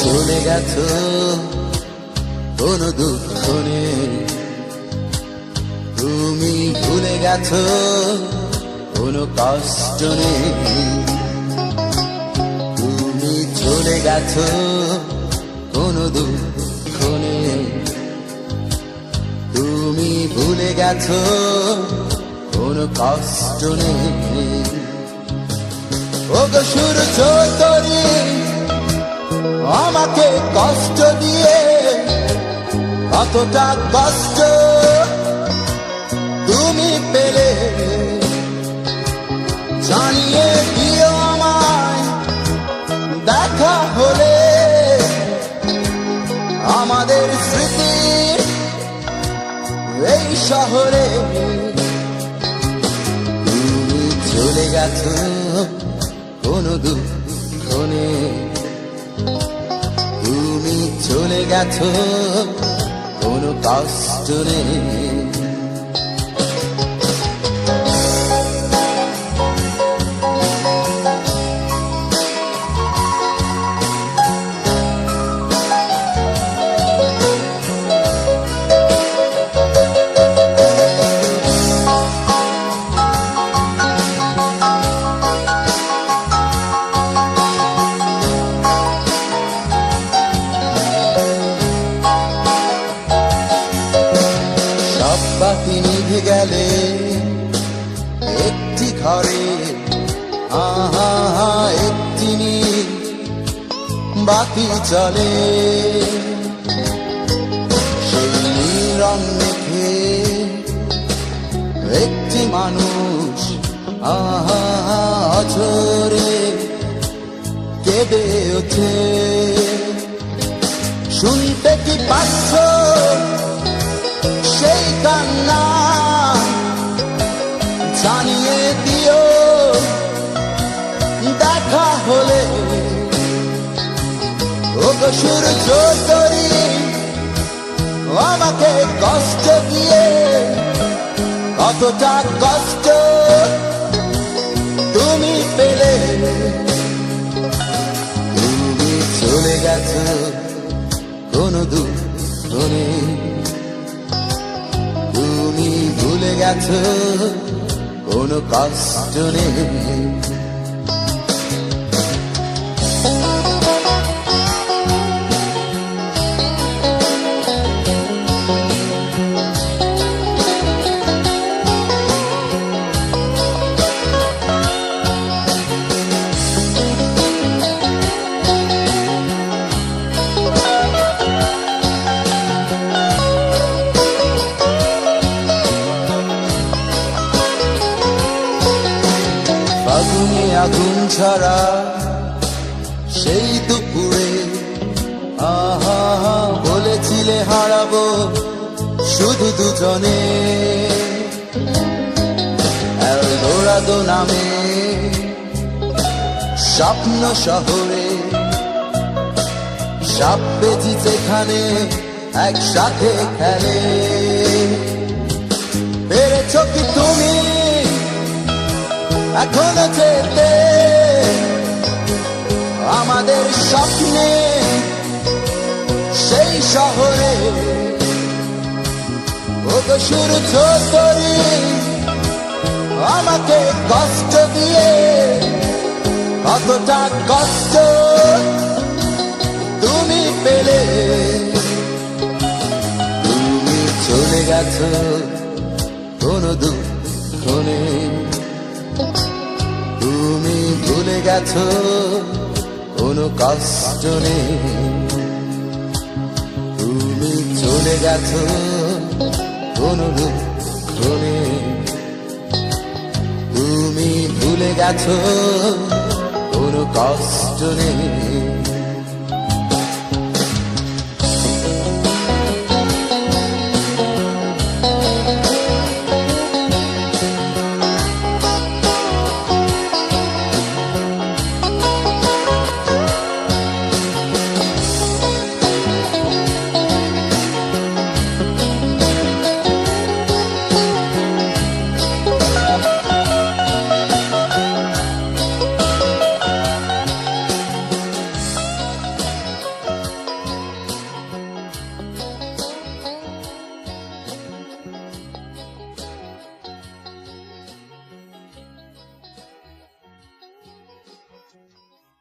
চলে গেছো। কোনো দুঃখ নেই তুমি ভুলে গেছো, কোনো কষ্ট নেই। তুমি চলে গেছো, কোনো দুঃখ নেই। তুমি ভুলে গেছো, কোনো কষ্ট নেই। ও গো সূর্য তরি আমাকে কষ্ট দিয়ে কতটা কষ্ট তুমি পেলে। জানিয়ে দিও আমায়, দেখা হলে। আমাদের স্মৃতি এই শহরে। তুমি চলে গেছো কোনো দুঃখ নেই তুমি চলে গেছো কোনো কষ্ট নেই গেলে একটি ঘরে, আহা হা একটি বাতি চলে সেই রং মেখে একটি মানুষ আহা, অঝরে কেঁদে ওঠে। সূর্য তরি আমাকে কষ্ট দিয়ে কতটা কষ্ট তুমি পেলে। তুমি চলে গেছো কোনো দুঃখ তুমি ভুলে গেছো কোনো কষ্ট নেই। আগুন ছড়া সেই দুপুরে, আহা বলেছিলে হারাবো শুধু দুজনে। নামে স্বপ্ন শহরে, সাপ বেজি একসাথে খেলে। পেরেছ কি তুমি? এখনও যেতে আমাদের স্বপ্নে, সেই শহরে ও গো সূর্য আমাকে কষ্ট দিয়ে কতটা কষ্ট তুমি পেলে। তুমি চলে গেছো কোনো দুঃখ নেই। গেছো, কোনো কষ্ট নেই। তুমি চলে গেছো, কোনো দুঃখ নেই। তুমি ভুলে গেছো, কোনো কষ্ট নেই।